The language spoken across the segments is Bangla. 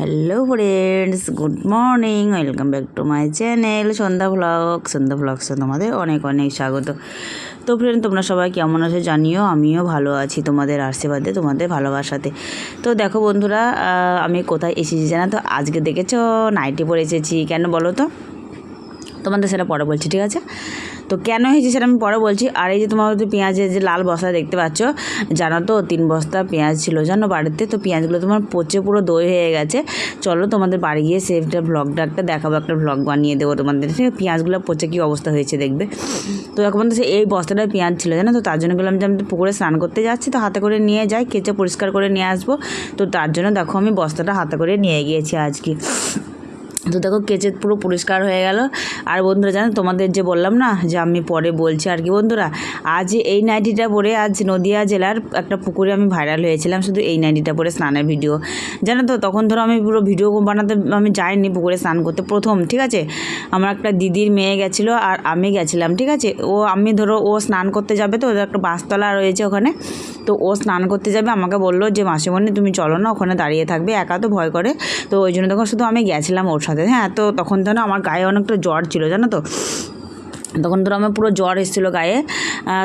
Hello friends good morning welcome back to my channel Sandhya vlog Sandhya ব্লগসে তোমাদের অনেক অনেক স্বাগত। তো ফ্রেন্ড তোমরা সবাই কেমন আছো জানিও? আমিও ভালো আছি তোমাদের আশীর্বাদে, তোমাদের ভালোবাসাতে। তো দেখো বন্ধুরা আমি কোথায় এসেছি জানা তো? আজকে দেখেছ? নাইটি পরে এসেছি। কেন বলো তো? তোমাদের সেটা পরে বলছি, ঠিক আছে? তো কেন হয়েছে সেটা আমি পরে বলছি। আর এই যে তোমার হয়তো পেঁয়াজের যে লাল বস্তা দেখতে পাচ্ছ, জানো তো, তিন বস্তা পেঁয়াজ ছিল জানো বাড়িতে, তো পেঁয়াজগুলো তোমার পচে পুরো দই হয়ে গেছে। চলো তোমাদের বাড়ি গিয়ে সেটা ব্লগটা একটা দেখাবো, একটা ব্লগ বানিয়ে দেবো তোমাদের। পেঁয়াজগুলো পচে কী অবস্থা হয়েছে দেখবে। তো এখন তো এই বস্তাটা পেঁয়াজ ছিল, জানো তো, তার জন্য গেলাম যে আমি তো পুকুরে স্নান করতে যাচ্ছি, তো হাতে করে নিয়ে যাই, কেচে পরিষ্কার করে নিয়ে আসব। তো তার জন্য দেখো আমি বস্তাটা হাতে করে নিয়ে গিয়েছি আজকে। তো দেখো কেচে পুরো পরিষ্কার হয়ে গেল। আর বন্ধুরা জানো, তোমাদের যে বললাম না, যে আমি পরে বলছি আর কি বন্ধুরা, আজ এই নাইটিটা পরে আজ নদিয়া জেলার একটা পুকুরে আমি ভাইরাল হয়েছিলাম, শুধু এই নাইটিটা পরে স্নানের ভিডিও জানো তো, তখন ধরো আমি পুরো ভিডিও বানাতে আমি যাইনি পুকুরে স্নান করতে, প্রথম, ঠিক আছে? আমার একটা দিদির মেয়ে গেছিল আর আমি গেছিলাম, ঠিক আছে? ও, আমি ধরো, ও স্নান করতে যাবে তো একটা বাসতলা রয়েছে ওখানে, তো ও স্নান করতে যাবে, আমাকে বলল যে, মাসিমণি, তুমি চলো না, ওখানে দাঁড়িয়ে থাকবে, একা তো ভয় করে। তো ওই জন্য তখন শুধু আমি গেছিলাম ওর সাথে। হ্যাঁ তো তখন তো না আমার গায়ে অনেকটা জ্বর ছিল, জানো তো? তখন ধরো আমার পুরো জ্বর এসেছিল গায়ে।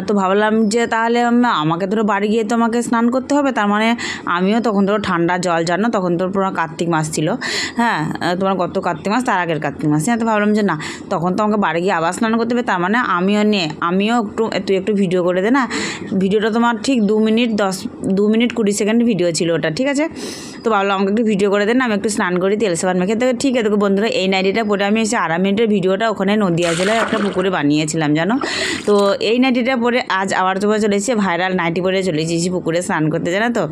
তো ভাবলাম যে তাহলে আমাকে ধরো বাড়ি গিয়ে তো আমাকে স্নান করতে হবে। তার মানে আমিও তখন ধরো ঠান্ডা জল, জানো? তখন তো পুরো কার্তিক মাস ছিল। হ্যাঁ তোমার গত কার্তিক মাস, তার আগের কার্তিক মাস। হ্যাঁ তো ভাবলাম যে না, তখন তো আমাকে বাড়ি গিয়ে আবার স্নান করতে হবে। তার মানে আমিও নিয়ে, আমিও একটু তুই একটু ভিডিও করে দে না। ভিডিওটা তোমার ঠিক দু মিনিট দশ, দু মিনিট কুড়ি সেকেন্ড ভিডিও ছিল ওটা, ঠিক আছে? তো ভাবলাম আমাকে একটু ভিডিও করে দেন, আমি একটু স্নান করি, তেল সাবান মেখে, তো ঠিক আছে বন্ধুরা, এই নাইটিটা পরে আমি এসে আড়াই মিনিটের ভিডিওটা ওখানে নদিয়া জেলায় একটা পুকুরে বানিয়েছিলাম, জানো? তো এই নাইটিটা পরে আজ আবার তোমার চলে এসেছে ভাইরাল নাইটি পরে চলে এসেছি পুকুরে স্নান করতে, জানো তো?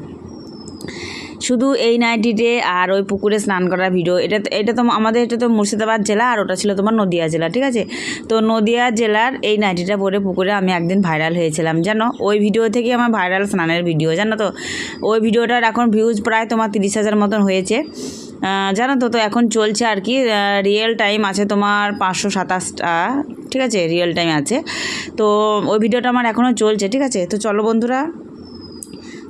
শুধু এই নাইটিতে আর ওই পুকুরে স্নান করার ভিডিও এটা এটা তো আমাদের এটা তো মুর্শিদাবাদ জেলা আর ওটা ছিল তোমার নদিয়া জেলা, ঠিক আছে? তো নদিয়া জেলার এই নাইটিটা পরে পুকুরে আমি একদিন ভাইরাল হয়েছিলাম, জানো? ওই ভিডিও থেকে আমার ভাইরাল স্নানের ভিডিও জানো তো? ওই ভিডিওটার এখন ভিউজ প্রায় তোমার তিরিশ হাজার মতন হয়েছে। জানো তো তো এখন চলছে আর কি রিয়েল টাইম আছে তোমার পাঁচশো সাতাশটা, ঠিক আছে? রিয়েল টাইম আছে। তো ওই ভিডিওটা আমার এখনও চলছে, ঠিক আছে? তো চলো বন্ধুরা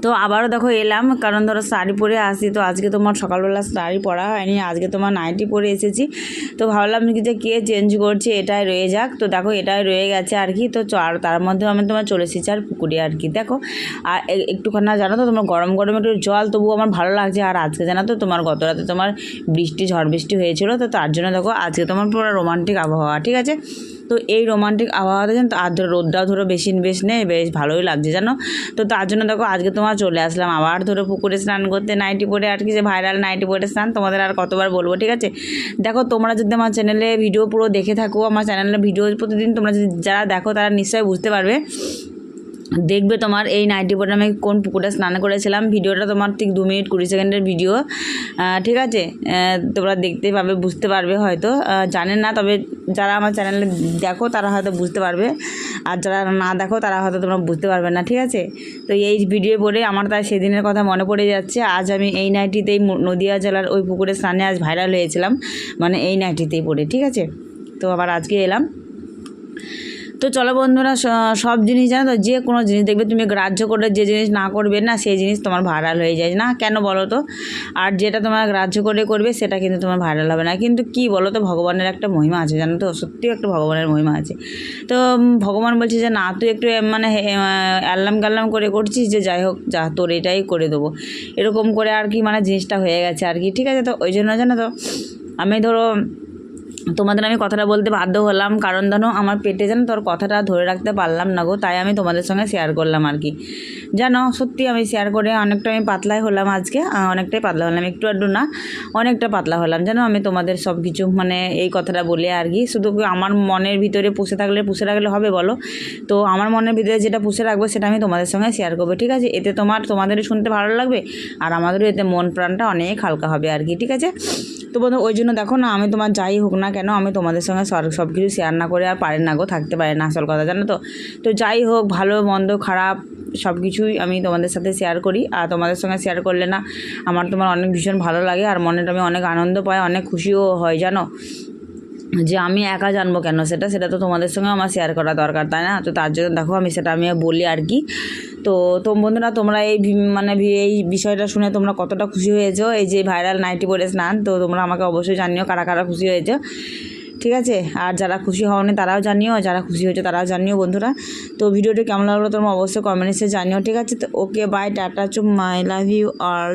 তো আবারও দেখো এলাম, কারণ ধরো শাড়ি পরে আসি, তো আজকে তোমার সকালবেলা শাড়ি পরা হয়নি, আজকে তোমার নাইটি পরে এসেছি। তো ভাবলাম কি যে কে চেঞ্জ করছে, এটাই রয়ে যাক। তো দেখো এটাই রয়ে গেছে আর কি, তো আর তার মধ্যে আমি তোমার চলে এসেছি আর পুকুরে আর কি, দেখো। আর একটুখানি জানো তো, তোমার গরম গরম একটু জল তবুও আমার ভালো লাগছে। আর আজকে জানো তো, তোমার গত রাতে তোমার বৃষ্টি, ঝড় বৃষ্টি হয়েছিল, তো তার জন্য দেখো আজকে তোমার পুরো রোমান্টিক আবহাওয়া, ঠিক আছে? তো এই রোমান্টিক আবহাওয়াতে তো আর ধরো রোদটাও ধরো বেশি বেশ নেই, বেশ ভালোই লাগছে জানো? তো তার জন্য দেখো আজকে তোমার চলে আসলাম আবার ধরো পুকুরে স্নান করতে। নাইটি পরে আর কি যে ভাইরাল নাইটি পরে স্নান, তোমাদের আর কতবার বলব, ঠিক আছে? দেখো তোমরা যদি আমার চ্যানেলে ভিডিও পুরো দেখে থাকো, আমার চ্যানেলে ভিডিও প্রতিদিন তোমরা যদি যারা দেখো তারা নিশ্চয়ই বুঝতে পারবে। দেখবে তোমার এই নাইটি পরে আমি কোন পুকুরে স্নান করেছিলাম। ভিডিওটা তোমার ঠিক দু মিনিট কুড়ি সেকেন্ডের ভিডিও। ঠিক আছে? তোমরা দেখতে পাবে, বুঝতে পারবে হয়তো। জানেন না, তবে যারা আমার চ্যানেলে দেখো, তারা হয়তো বুঝতে পারবে। আর যারা না দেখো, তারা হয়তো তোমরা বুঝতে পারবে না, ঠিক আছে? তো এই ভিডিও পরে আমার তাই সেদিনের কথা মনে পড়ে যাচ্ছে। আজ আমি এই নাইটিতেই নদিয়া জেলার ওই পুকুরে স্নানে আজ ভাইরাল হয়েছিলাম। মানে এই নাইটিতেই পড়ে, ঠিক আছে? তো আবার আজকে এলাম। তো চলো বন্ধুরা সব জিনিস জানো তো? যে কোনো জিনিস দেখবে, তুমি গ্রাহ্য করে যে জিনিস না করবে না, সেই জিনিস তোমার ভাইরাল হয়ে যায়, না? কেন বলো তো? আর যেটা তোমার গ্রাহ্য করে করবে, সেটা কিন্তু তোমার ভাইরাল হবে না। কিন্তু কি বলো তো, ভগবানের একটা মহিমা আছে, জানো তো? সত্যিও একটা ভগবানের মহিমা আছে। তো ভগবান বলছে যে, না, তুই একটু মানে অ্যাল্লাম গাল্লাম করে করছিস যে, যাই হোক, যা, তোর এটাই করে দেবো। এরকম করে আর কি মানে জিনিসটা হয়ে গেছে আর কি, ঠিক আছে? তো ওই জন্য জানো তো, আমি ধরো তোমাদের আমি কথাটা বলতে বাধ্য হলাম। কারণ জানো আমার পেটে যেন তোর কথাটা ধরে রাখতে পারলাম না গো, তাই আমি তোমাদের সঙ্গে শেয়ার করলাম আর কি। জানো, সত্যি আমি শেয়ার করে অনেকটা আমি পাতলাই হলাম আজকে। অনেকটাই পাতলা হলাম, একটু আধটু না, অনেকটা পাতলা হলাম। জানো, আমি তোমাদের সব কিছু মানে এই কথাটা বলে আর কি। শুধু আমার মনের ভিতরে পুষে থাকলে, পুষে রাখলে হবে বলো? তো আমার মনের ভিতরে যেটা পুষে রাখব, সেটা আমি তোমাদের সঙ্গে শেয়ার করব, ঠিক আছে? এতে তোমার, তোমাদেরও শুনতে ভালো লাগবে, আর আমাদেরও এতে মন প্রাণটা অনেক হালকা হবে আর কি, ঠিক আছে? তো বন্ধু, ওই জন্য দেখো না, আমি তোমার যাই হোক না কেন, আমি তোমাদের সঙ্গে সব- কিছু শেয়ার না করে আর পারে না গো, থাকতে পারে না আসল কথা, জানো তো? তো যাই হোক, ভালো, মন্দ, খারাপ সব কিছুই আমি তোমাদের সাথে শেয়ার করি, আর তোমাদের সঙ্গে শেয়ার করলে না, আমার তোমার অনেক ভীষণ ভালো লাগে, আর মনে আমি অনেক আনন্দ পাই অনেক খুশিও হয়, জানো? যে আমি একা জানব কেন? সেটা সেটা তো তোমাদের সঙ্গে আমার শেয়ার করা দরকার, তাই না? তো তার জন্য দেখো আমি সেটা আমি বলি আর কি। তো তো বন্ধুরা, তোমরা এই মানে এই বিষয়টা শুনে তোমরা কতটা খুশি হয়েছো? এই যে ভাইরাল নাইটি পরে স্নান, তো তোমরা আমাকে অবশ্যই জানিও কারা কারা খুশি হয়েছে। ঠিক আছে? আর যারা খুশি হওনি তারাও জানিও, আর যারা খুশি হয়েছে তারাও জানিও বন্ধুরা। তো ভিডিওটি কেমন লাগল তোমরা অবশ্যই কমেন্টসে জানিও, ঠিক আছে? তো ওকে বাই টাটা, চুম মাই লাভ ইউ অল